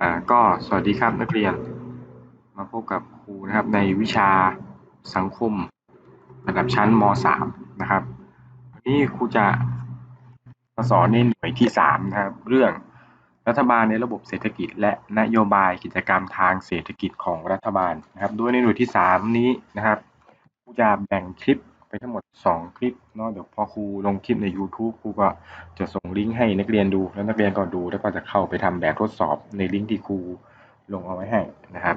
อ่าก็สวัสดีครับนักเรียน มาพบกับครูนะครับในวิชาสังคมระดับชั้นม .3 นะครับวันนี้ครูจะมาสอนในหน่วยที่3นะครับเรื่องรัฐบาลในระบบเศรษฐกิจ และนโยบายกิจกรรมทางเศรษฐกิจของรัฐบาลนะครับโดยในหน่วยที่ 3 นี้นะครับครูจะแบ่งคลิปไป ทั้งหมด2คลิปเนาะเดี๋ยวพอครูลงคลิปใน YouTube ครูก็จะส่งลิงก์ให้นักเรียนดู แล้วนักเรียนก็ดูแล้วก็จะเข้าไปทำแบบทดสอบในลิงก์ที่ครูลงเอาไว้ให้นะครับ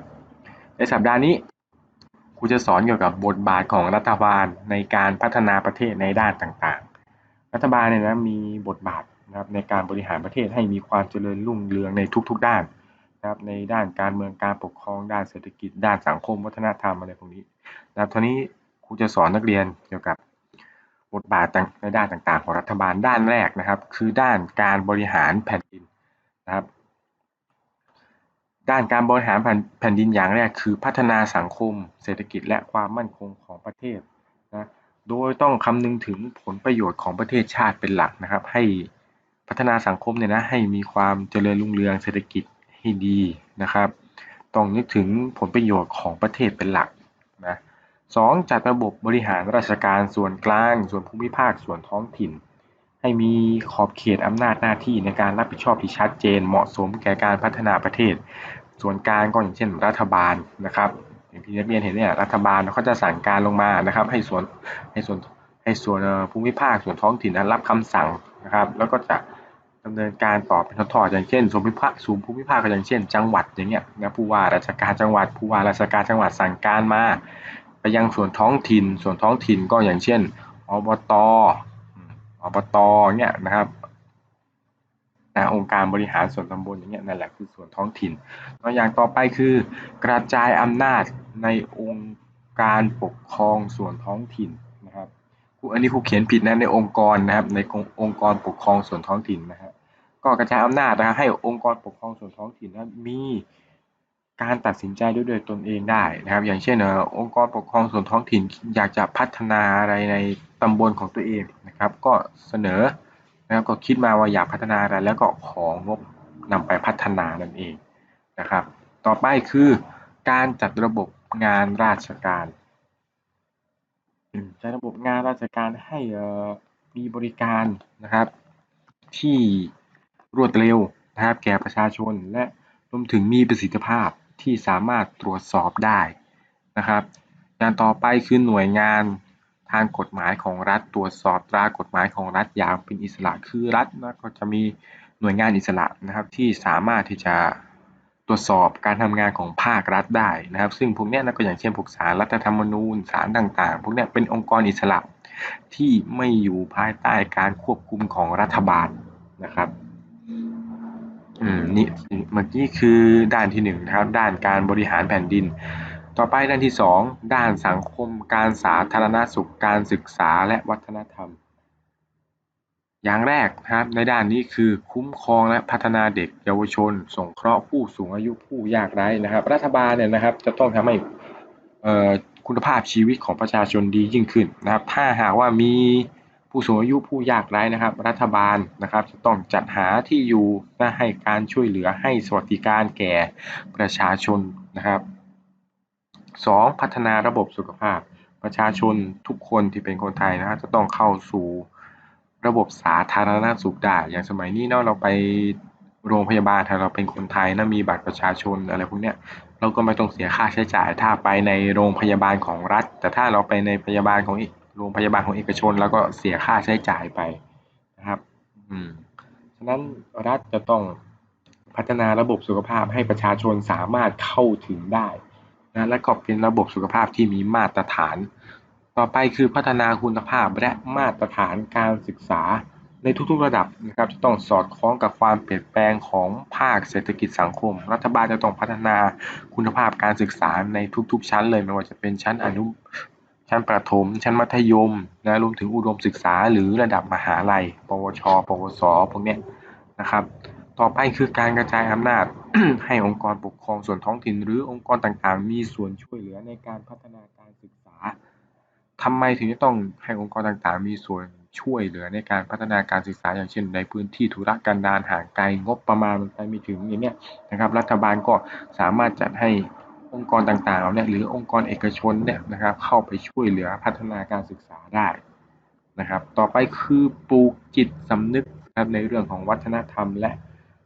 ในสัปดาห์นี้ครูจะสอนเกี่ยวกับบทบาทของรัฐบาลในการพัฒนาประเทศในด้านต่างๆ รัฐบาลเนี่ยนะมีบทบาทนะครับในการบริหารประเทศให้มีความเจริญรุ่งเรืองในทุก ๆ ด้านนะครับในด้านการเมืองการปกครองด้านเศรษฐกิจ ด้านสังคมวัฒนธรรมอะไรพวกนี้นะครับทีนี้ ครูจะสอนนักเรียนเกี่ยวกับบทบาทในด้านต่างๆ ของรัฐบาลด้านแรกนะครับ คือด้านการบริหารแผ่นดินนะครับ ด้านการบริหารแผ่นดินอย่างแรกคือพัฒนาสังคม เศรษฐกิจและความมั่นคงของประเทศนะโดยต้องคำนึงถึงผลประโยชน์ของประเทศชาติเป็นหลักนะครับ ให้พัฒนาสังคมเนี่ยนะให้มีความเจริญรุ่งเรืองเศรษฐกิจให้ดีนะครับ ต้องนึกถึงผลประโยชน์ของประเทศเป็นหลัก สองจัดระบบบริหารราชการส่วนกลาง ส่วนภูมิภาค ส่วนท้องถิ่น ให้มีขอบเขตอำนาจหน้าที่ในการรับผิดชอบที่ชัดเจน เหมาะสมแก่การพัฒนาประเทศ ส่วนกลางก็อย่างเช่นรัฐบาลนะครับอย่างที่นักเรียนเห็นเนี่ยรัฐบาลเขาจะสั่งการลงมานะครับ ให้ส่วนให้ส่วนให้ส่วนภูมิภาคส่วนท้องถิ่นนั้นรับคำสั่งนะครับ แล้วก็จะดำเนินการต่อเป็นทอดๆอย่างเช่นส่วนภูมิภาคส่วนภูมิภาคก็อย่างเช่น จังหวัดอย่างเงี้ยนะผู้ว่าราชการจังหวัดผู้ว่าราชการจังหวัดสั่งการมา ยังส่วนท้องถิ่น ส่วนท้องถิ่นก็อย่างเช่นอบตอบตเนี่ยนะครับนะองค์การบริหารส่วนตำบลอย่างเงี้ยนั่นแหละคือส่วนท้องถิ่นตัวอย่างต่อไปคือกระจายอำนาจในองค์การปกครองส่วนท้องถิ่นนะครับอันนี้ครูเขียนผิดนะในองค์กรนะครับในองค์กรปกครองส่วนท้องถิ่นนะครับก็กระจายอำนาจนะครับให้องค์กรปกครองส่วนท้องถิ่นนะมี การตัดสินใจด้วยโดยตนเองได้นะครับ อย่างเช่นองค์กรปกครองส่วนท้องถิ่นอยากจะพัฒนาอะไรในตำบลของตัวเองนะครับ ก็เสนอแล้วก็คิดมาว่าอยากพัฒนาอะไรแล้วก็ของบนำไปพัฒนานั่นเองนะครับ ต่อไปคือการจัดระบบงานราชการจัดระบบงานราชการให้มีบริการนะครับ ที่รวดเร็วนะครับ แก่ประชาชนและรวมถึงมีประสิทธิภาพ ที่สามารถตรวจสอบได้นะครับ อย่างต่อไปคือหน่วยงานทางกฎหมายของรัฐตรวจสอบตรากฎหมายของรัฐอย่างเป็นอิสระคือรัฐนะก็จะมีหน่วยงานอิสระนะครับที่สามารถที่จะตรวจสอบการทำงานของภาครัฐได้นะครับ ซึ่งพวกนี้นะก็อย่างเช่นพวกศาลรัฐธรรมนูญศาลต่างๆ พวกนี้เป็นองค์กรอิสระที่ไม่อยู่ภายใต้การควบคุมของรัฐบาลนะครับ อืมนี่เมื่อกี้คือด้านที่หนึ่งนะครับ ด้านการบริหารแผ่นดิน ต่อไปด้านที่สองด้านสังคม การสาธารณสุข การศึกษาและวัฒนธรรม อย่างแรกนะครับ ในด้านนี้คือคุ้มครองและพัฒนาเด็ก เยาวชน สงเคราะห์ผู้สูงอายุผู้ยากไร้นะครับ รัฐบาลเนี่ยนะครับ จะต้องทำให้คุณภาพชีวิตของประชาชนดียิ่งขึ้นนะครับ ถ้าหากว่ามี ผู้สูงอายุผู้ยากไร้นะครับ รัฐบาลนะครับ จะต้องจัดหาที่อยู่และให้การช่วยเหลือให้สวัสดิการแก่ประชาชนนะครับ 2. พัฒนาระบบสุขภาพ ประชาชนทุกคนที่เป็นคนไทยนะครับจะต้องเข้าสู่ระบบสาธารณสุขได้อย่างสมัยนี้เนาะเราไปโรงพยาบาลถ้าเราเป็นคนไทยนะมีบัตรประชาชนอะไรพวกเนี้ยเราก็ไม่ต้องเสียค่าใช้จ่ายถ้าไปในโรงพยาบาลของรัฐ แต่ถ้าเราไปในพยาบาลของ โรงพยาบาลของเอกชน แล้วก็เสียค่าใช้จ่ายไปนะครับ อืมฉะนั้นรัฐจะต้องพัฒนาระบบสุขภาพให้ประชาชนสามารถเข้าถึงได้นะและก็เป็นระบบสุขภาพที่มีมาตรฐาน ต่อไปคือพัฒนาคุณภาพและมาตรฐานการศึกษาในทุกๆระดับนะครับจะต้องสอดคล้องกับความเปลี่ยนแปลงของภาคเศรษฐกิจสังคม รัฐบาลจะต้องพัฒนาคุณภาพการศึกษาในทุกๆ ชั้นเลยไม่ว่าจะเป็นชั้นอนุ ชั้นประถม ชั้นมัธยมนะรวมถึงอุดมศึกษาหรือระดับมหาลัย ปวช ปวส พวกนี้นะครับ ต่อไปคือการกระจายอำนาจให้องค์กรปกครองส่วนท้องถิ่น หรือองค์กรต่างๆ มีส่วนช่วยเหลือในการพัฒนาการศึกษาทำไมถึงจะต้องให้องค์กรต่างๆ มีส่วนช่วยเหลือในการพัฒนาการศึกษาอย่างเช่น ในพื้นที่ธุรกันดารห่างไกลงบประมาณมันไปไม่ถึงอย่างเนี้ยนะครับ รัฐบาลก็สามารถจัดให้ องค์กรต่างๆเนี่ยหรือองค์กรเอกชนเนี่ยนะครับเข้าไปช่วยเหลือพัฒนาการศึกษาได้นะครับ ต่อไปคือปลูกจิตสำนึกนะครับในเรื่องของวัฒนธรรมและ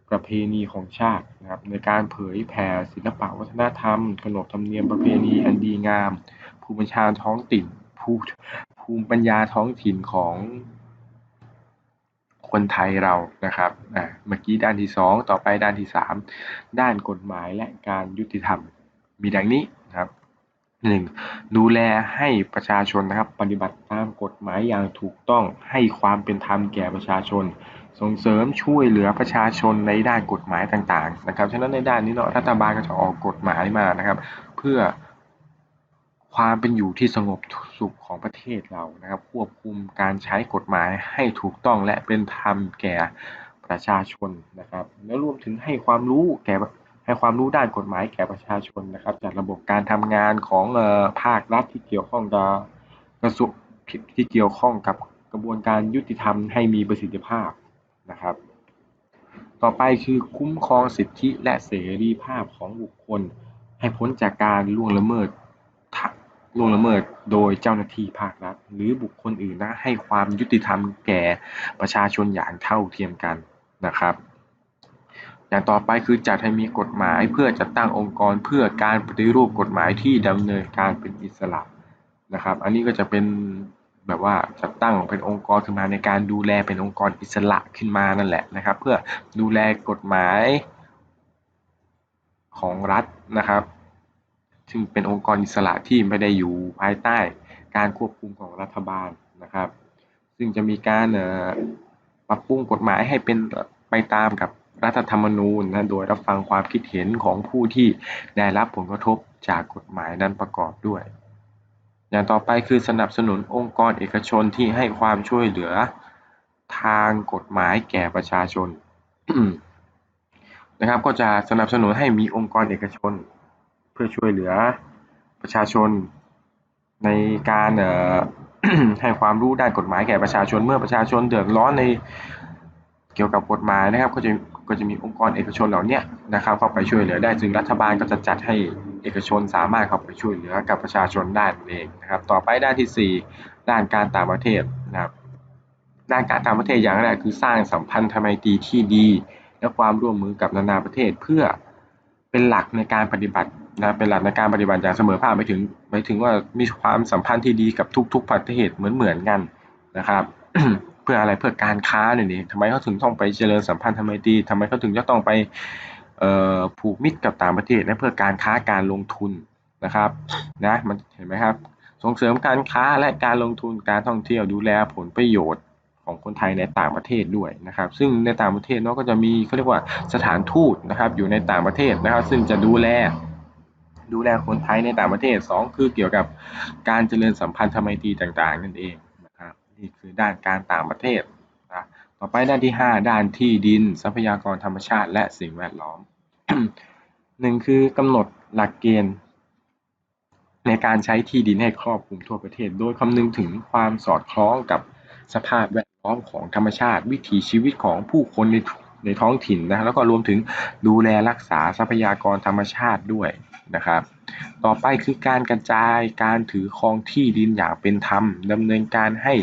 ประเพณีของชาตินะครับในการเผยแผ่ศิลปะวัฒนธรรม ขนบธรรมเนียมประเพณีอันดีงาม ภูมิปัญญาท้องถิ่นภูภูมิปัญญาท้องถิ่นของคนไทยเรานะครับอ่าเมื่อกี้ด้านที่สองต่อไปด้านที่สามด้านกฎหมายและการยุติธรรม มีดังนี้นะครับหนึ่งดูแลให้ประชาชนนะครับ ปฏิบัติตามกฎหมายอย่างถูกต้องให้ความเป็นธรรมแก่ประชาชน ส่งเสริมช่วยเหลือประชาชนในด้านกฎหมายต่างๆ นะครับฉะนั้นในด้านนี้เนาะรัฐบาลก็จะออกกฎหมายมานะครับ เพื่อความเป็นอยู่ที่สงบสุขของประเทศเรานะครับ ควบคุมการใช้กฎหมายให้ถูกต้องและเป็นธรรมแก่ประชาชนนะครับ แล้วรวมถึงให้ความรู้แก่ ให้ความรู้ด้านกฎหมายแก่ประชาชนนะครับจัดระบบการทำงานของภาครัฐที่เกี่ยวข้องกับกระทรวงที่เกี่ยวข้องกับกระบวนการยุติธรรมให้มีประสิทธิภาพนะครับ ต่อไปคือคุ้มครองสิทธิและเสรีภาพของบุคคล ให้พ้นจากการล่วงละเมิดล่วงละเมิดโดยเจ้าหน้าที่ภาครัฐ หรือบุคคลอื่นนะให้ความยุติธรรมแก่ประชาชนอย่างเท่าเทียมกันนะครับ อย่างต่อไปคือจัดให้มีกฎหมายเพื่อจัดตั้งองค์กรเพื่อการปฏิรูปกฎหมายที่ดำเนินการเป็นอิสระนะครับ อันนี้ก็จะเป็นแบบว่าจัดตั้งเป็นองค์กรขึ้นมาในการดูแลเป็นองค์กรอิสระขึ้นมานั่นแหละนะครับ เพื่อดูแลกฎหมายของรัฐนะครับ ซึ่งเป็นองค์กรอิสระที่ไม่ได้อยู่ภายใต้การควบคุมของรัฐบาลนะครับ ซึ่งจะมีการปรับปรุงกฎหมายให้เป็นไปตามกับ รัฐธรรมนูญนะโดยรับฟังความคิดเห็นของผู้ที่ได้รับผลกระทบจากกฎหมายนั้นประกอบด้วย อย่างต่อไปคือสนับสนุนองค์กรเอกชนที่ให้ความช่วยเหลือทางกฎหมายแก่ประชาชนนะครับ ก็จะสนับสนุนให้มีองค์กรเอกชน เพื่อช่วยเหลือประชาชนในการให้ความรู้ด้านกฎหมายแก่ประชาชนเมื่อประชาชนเดือดร้อนใน เกี่ยวกับกฎหมายนะครับ ก็จะก็จะมีองค์กรเอกชนเหล่านี้นะครับ เข้าไปช่วยเหลือได้จึงรัฐบาลก็จะจัดให้เอกชนสามารถเข้าไปช่วยเหลือกับประชาชนได้เองนะครับ ต่อไปด้านที่ 4 ด้านการต่างประเทศนะครับด้านการต่างประเทศอย่างแรกคือสร้างสัมพันธไมตรีที่ดี และความร่วมมือกับนานาประเทศเพื่อเป็นหลักในการปฏิบัตินะเป็นหลักในการปฏิบัติอย่างเสมอภาคไปถึงไปถึงว่ามีความสัมพันธ์ที่ดีกับทุก ๆ ประเทศเหมือนเหมือนกันนะครับ พื่ออะไรเพื่อการค้าเนี่ยนี่ทำไมเขาถึงต้องไปเจริญสัมพันธ์ทำไมดีทำไมเขาถึงจะต้องไปผูกมิตรกับต่างประเทศนะเพื่อการค้าการลงทุนนะครับนะมันเห็นไหมครับ ส่งเสริมการค้าและการลงทุนการท่องเที่ยวดูแลผลประโยชน์ของคนไทยในต่างประเทศด้วยนะครับ ซึ่งในต่างประเทศเนาะก็จะมีเขาเรียกว่าสถานทูตนะครับ อยู่ในต่างประเทศนะครับ ซึ่งจะดูแลดูแลคนไทยในต่างประเทศ 2 คือเกี่ยวกับการเจริญสัมพันธ์ทำไมตรีต่าง ๆ นั่นเอง นี่คือด้านการต่างประเทศนะต่อไปด้านที่ 5 ด้านที่ดินทรัพยากรธรรมชาติ และสิ่งแวดล้อมหนึ่งคือกำหนดหลักเกณฑ์ ในการใช้ที่ดินให้ครอบคลุมทั่วประเทศ โดยคำนึงถึงความสอดคล้องกับสภาพแวดล้อมของธรรมชาติ วิถีชีวิตของผู้คนใน ในท้องถิ่นนะแล้วก็รวมถึงดูแลรักษาทรัพยากรธรรมชาติด้วยนะครับ ต่อไปคือการกระจายการถือครองที่ดินอย่างเป็นธรรมดำเนินการให้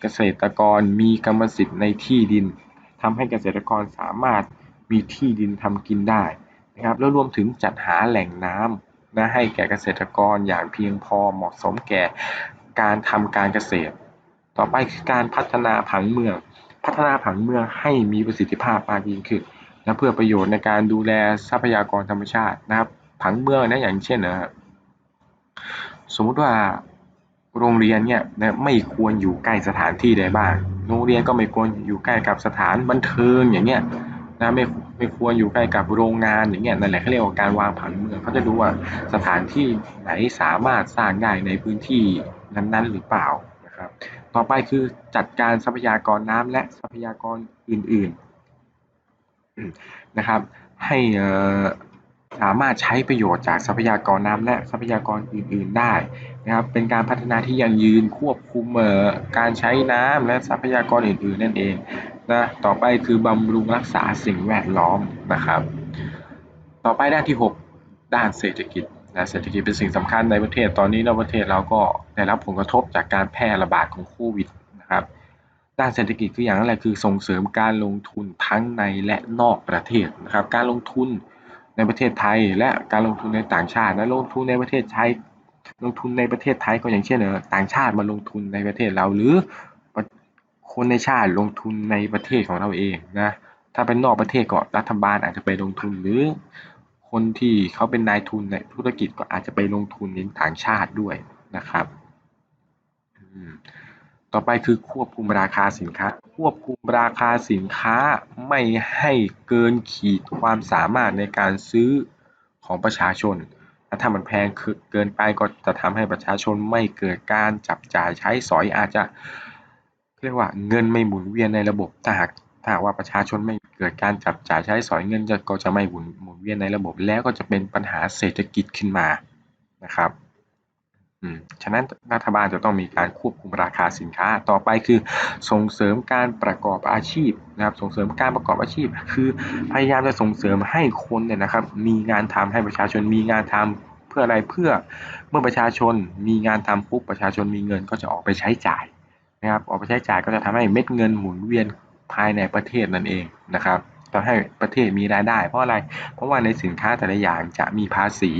เกษตรกรมีกรรมสิทธิ์ในที่ดินทำให้เกษตรกรสามารถมีที่ดินทำกินได้นะครับแล้วรวมถึงจัดหาแหล่งน้ำนะให้แก่เกษตรกรอย่างเพียงพอเหมาะสมแก่การทำการเกษตร ต่อไปคือการพัฒนาผังเมือง พัฒนาผังเมืองให้มีประสิทธิภาพมากยิ่งขึ้นและเพื่อประโยชน์ในการดูแลทรัพยากรธรรมชาตินะครับ ผังเมืองนะอย่างเช่นนะครับสมมุติว่าโรงเรียนเนี่ยนะไม่ควรอยู่ใกล้สถานที่ใดบ้าง โรงเรียนก็ไม่ควรอยู่ใกล้กับสถานบันเทิงอย่างเงี้ยนะไม่ไม่ควรอยู่ใกล้กับโรงงานอย่างเงี้ยนั่นแหละเขาเรียกว่าการวางผังเมืองเขาจะดูว่าสถานที่ไหนสามารถสร้างได้ในพื้นที่นั้นๆ หรือเปล่า ต่อไปคือจัดการทรัพยากรน้ำและทรัพยากรอื่นๆนะครับ ให้สามารถใช้ประโยชน์จากทรัพยากรน้ำและทรัพยากรอื่น ๆ ได้นะครับ เป็นการพัฒนาที่ยั่งยืนควบคุมการใช้น้ำและทรัพยากรอื่น ๆ นั่นเองนะต่อไปคือบำรุงรักษาสิ่งแวดล้อมนะครับ ต่อไปด้านที่ 6 ด้านเศรษฐกิจ นะเศรษฐกิจเป็นสิ่งสำคัญในประเทศตอนนี้ในประเทศเราก็ได้รับผลกระทบจากการแพร่ระบาดของโควิดนะครับด้านเศรษฐกิจคืออย่างไรคือส่งเสริมการลงทุนทั้งในและนอกประเทศนะครับการลงทุนในประเทศไทยและการลงทุนในต่างชาติและลงทุนในประเทศไทยลงทุนในประเทศไทยก็อย่างเช่นต่างชาติมาลงทุนในประเทศเราหรือคนในชาติลงทุนในประเทศของเราเองนะถ้าเป็นนอกประเทศก็รัฐบาลอาจจะไปลงทุนหรือ คนที่เขาเป็นนายทุนในธุรกิจก็อาจจะไปลงทุนในต่างชาติด้วยนะครับต่อไปคือควบคุมราคาสินค้า ควบคุมราคาสินค้าไม่ให้เกินขีดความสามารถในการซื้อของประชาชน ถ้ามันแพงเกินไปก็จะทำให้ประชาชนไม่เกิดการจับจ่ายใช้สอยอาจจะเรียกว่าเงินไม่หมุนเวียนในระบบถ้าหากถ้าว่าประชาชนไม่ เกิดการจับจ่ายใช้สอยเงินจะก็จะไม่หมุนหมุนเวียนในระบบแล้วก็จะเป็นปัญหาเศรษฐกิจขึ้นมานะครับอืมฉะนั้นรัฐบาลจะต้องมีการควบคุมราคาสินค้าต่อไปคือส่งเสริมการประกอบอาชีพนะครับส่งเสริมการประกอบอาชีพ คือพยายามจะส่งเสริมให้คนเนี่ยนะครับมีงานทำให้ประชาชนมีงานทำเพื่ออะไรเพื่อเมื่อประชาชนมีงานทำปุ๊บประชาชนมีเงินก็จะออกไปใช้จ่ายนะครับออกไปใช้จ่ายก็จะทำให้เม็ดเงินหมุนเวียน ภายในประเทศนั่นเองนะครับทำให้ประเทศมีรายได้ เพราะอะไร เพราะว่าในสินค้าแต่ละอย่างจะมีภาษี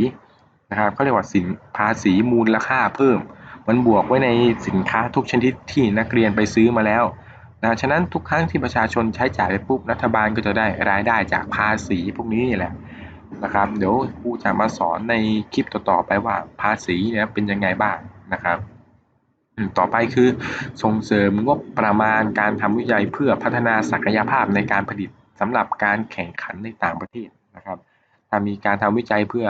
นะครับเขาเรียกว่าสินภาษีมูลค่าเพิ่ม มันบวกไว้ในสินค้าทุกชนิดที่นักเรียนไปซื้อมาแล้วนะฉะนั้นทุกครั้งที่ประชาชนใช้จ่ายไปปุ๊บรัฐบาลก็จะได้รายได้จากภาษีพวกนี้นี่แหละนะครับ เดี๋ยวครูจะมาสอนในคลิปต่อๆไปว่าภาษีเนี่ยเป็นยังไงบ้างนะครับ ต่อไปคือส่งเสริมงบประมาณการทำวิจัยเพื่อพัฒนาศักยภาพในการผลิตสำหรับการแข่งขันในต่างประเทศนะครับถ้ามีการทำวิจัยเพื่อ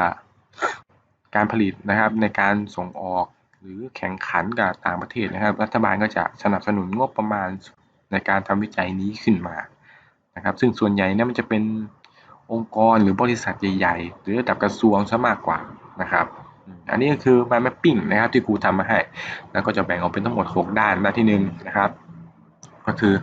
การผลิตนะครับในการส่งออกหรือแข่งขันกับต่างประเทศนะครับ รัฐบาลก็จะสนับสนุนงบประมาณในการทำวิจัยนี้ขึ้นมานะครับ ซึ่งส่วนใหญ่นี่มันจะเป็นองค์กรหรือบริษัทใหญ่ ๆ หรือระดับกระทรวงซะมากกว่านะครับ อันนี้ก็คือ mind mapping นะครับที่ครูทำมาให้ แล้วก็จะแบ่งออกเป็นทั้งหมด 6 ด้านด้านที่1นะครับก็คือ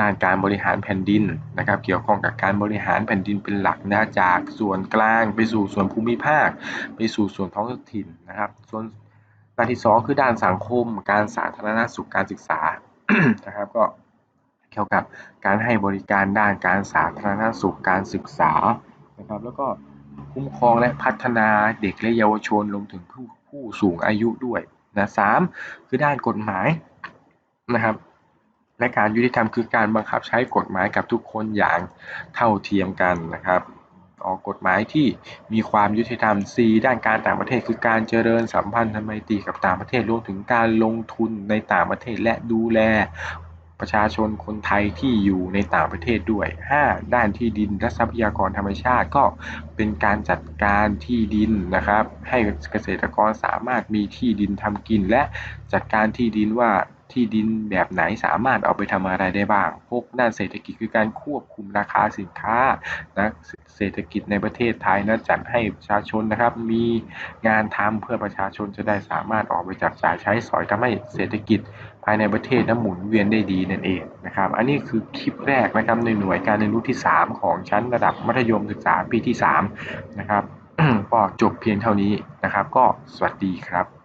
ด้านการบริหารแผ่นดินนะครับ เกี่ยวข้องกับการบริหารแผ่นดินเป็นหลักนะจากส่วนกลางไปสู่ส่วนภูมิภาค ไปสู่ส่วนท้องถิ่นนะครับ ส่วนด้านที่ 2 คือด้านสังคม การสาธารณสุขการศึกษานะครับก็เกี่ยวกับการให้บริการด้านการสาธารณสุขการศึกษานะครับ แล้วก็ คุ้มครองและพัฒนาเด็กและเยาวชนรวมถึงผู้ผู้สูงอายุด้วยนะสามคือด้านกฎหมายนะครับและการยุติธรรมคือการบังคับใช้กฎหมายกับทุกคนอย่างเท่าเทียมกันนะครับออกกฎหมายที่มีความยุติธรรม C ด้านการต่างประเทศคือการเจริญสัมพันธไมตรีกับต่างประเทศรวมถึงการลงทุนในต่างประเทศและดูแล ประชาชนคนไทยที่อยู่ในต่างประเทศด้วย 5. ด้านที่ดินและทรัพยากรธรรมชาติก็เป็นการจัดการที่ดินนะครับ ให้เกษตรกรสามารถมีที่ดินทำกิน และจัดการที่ดินว่าที่ดินแบบไหนสามารถเอาไปทำอะไรได้บ้าง พวกด้านเศรษฐกิจคือการควบคุมราคาสินค้านะ เศรษฐกิจในประเทศไทยนะจัดให้ประชาชนนะครับ มีงานทำเพื่อประชาชนจะได้สามารถออกไปจับจ่ายใช้สอยทำให้เศรษฐกิจภายในประเทศนั้นหมุนเวียนได้ดีนั่นเองนะครับ อันนี้คือคลิปแรกนะครับในหน่วยการเรียนรู้ที่ 3 ของชั้นระดับมัธยมศึกษาปีที่3นะครับก็จบเพียงเท่านี้นะครับ ก็สวัสดีครับ